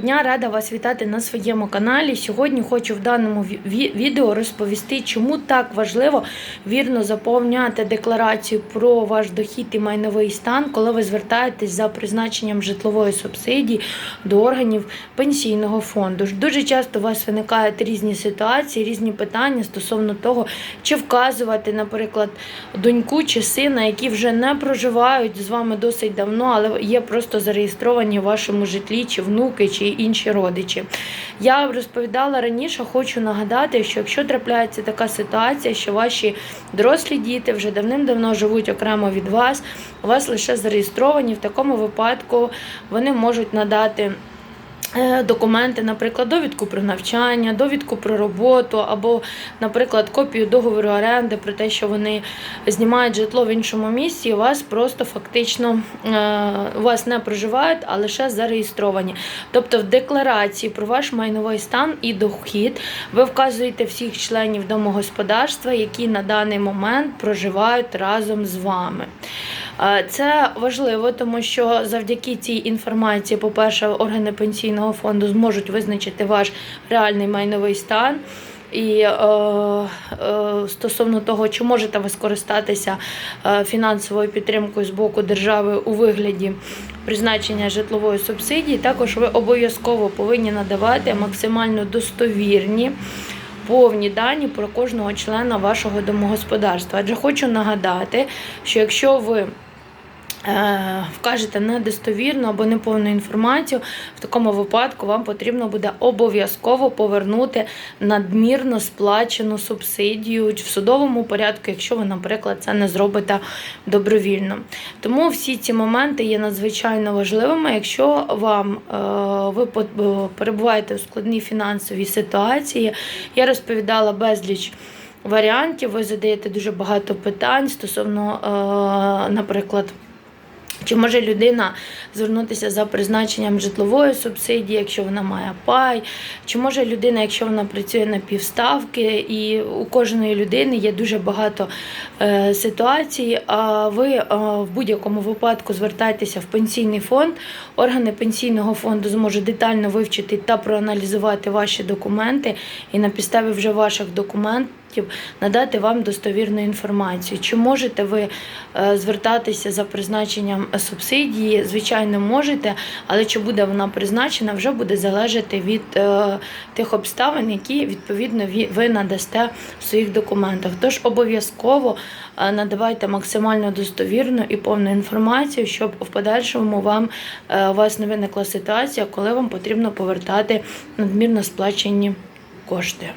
Дня рада вас вітати на своєму каналі. Сьогодні хочу в даному ві- ві- відео розповісти, чому так важливо вірно заповняти декларацію про ваш дохід і майновий стан, коли ви звертаєтесь за призначенням житлової субсидії до органів пенсійного фонду. Дуже часто у вас виникають різні ситуації, різні питання стосовно того, чи вказувати, наприклад, доньку чи сина, які вже не проживають з вами досить давно, але є просто зареєстровані в вашому житлі, чи внуки, чи інші родичі. Я розповідала раніше, хочу нагадати, що якщо трапляється така ситуація, що ваші дорослі діти вже давним-давно живуть окремо від вас, у вас лише зареєстровані, в такому випадку вони можуть надати. Е, Документи, наприклад, довідку про навчання, довідку про роботу, або, наприклад, копію договору оренди про те, що вони знімають житло в іншому місці, і вас просто фактично е, вас не проживають, а лише зареєстровані. Тобто в декларації про ваш майновий стан і дохід ви вказуєте всіх членів домогосподарства, які на даний момент проживають разом з вами. Е, Це важливо, тому що завдяки цій інформації, по-перше, органи пенсійного фонду зможуть визначити ваш реальний майновий стан. І е, е, стосовно того, чи можете ви скористатися е, фінансовою підтримкою з боку держави у вигляді призначення житлової субсидії, також ви обов'язково повинні надавати максимально достовірні. Повні дані про кожного члена вашого домогосподарства. Адже хочу нагадати, що якщо ви вкажете недостовірну або неповну інформацію, в такому випадку вам потрібно буде обов'язково повернути надмірно сплачену субсидію в судовому порядку, якщо ви, наприклад, це не зробите добровільно. Тому всі ці моменти є надзвичайно важливими. Якщо вам е, ви е, перебуваєте у складній фінансовій ситуації, я розповідала безліч. Варіантів ви задаєте дуже багато питань стосовно, е, наприклад, чи може людина звернутися за призначенням житлової субсидії, якщо вона має пай? Чи може людина, якщо вона працює на півставки, і у кожної людини є дуже багато е, ситуацій. А ви е, в будь-якому випадку звертайтеся в пенсійний фонд. Органи пенсійного фонду зможуть детально вивчити та проаналізувати ваші документи і на підставі вже ваших документів надати вам достовірну інформацію. Чи можете ви е, звертатися за призначенням субсидії? Звичайно, можете, але чи буде вона призначена, вже буде залежати від е, тих обставин, які відповідно ви надасте в своїх документах. Тож обов'язково е, надавайте максимально достовірну і повну інформацію, щоб в подальшому вам у вас не виникла ситуація, коли вам потрібно повертати надмірно сплачені кошти.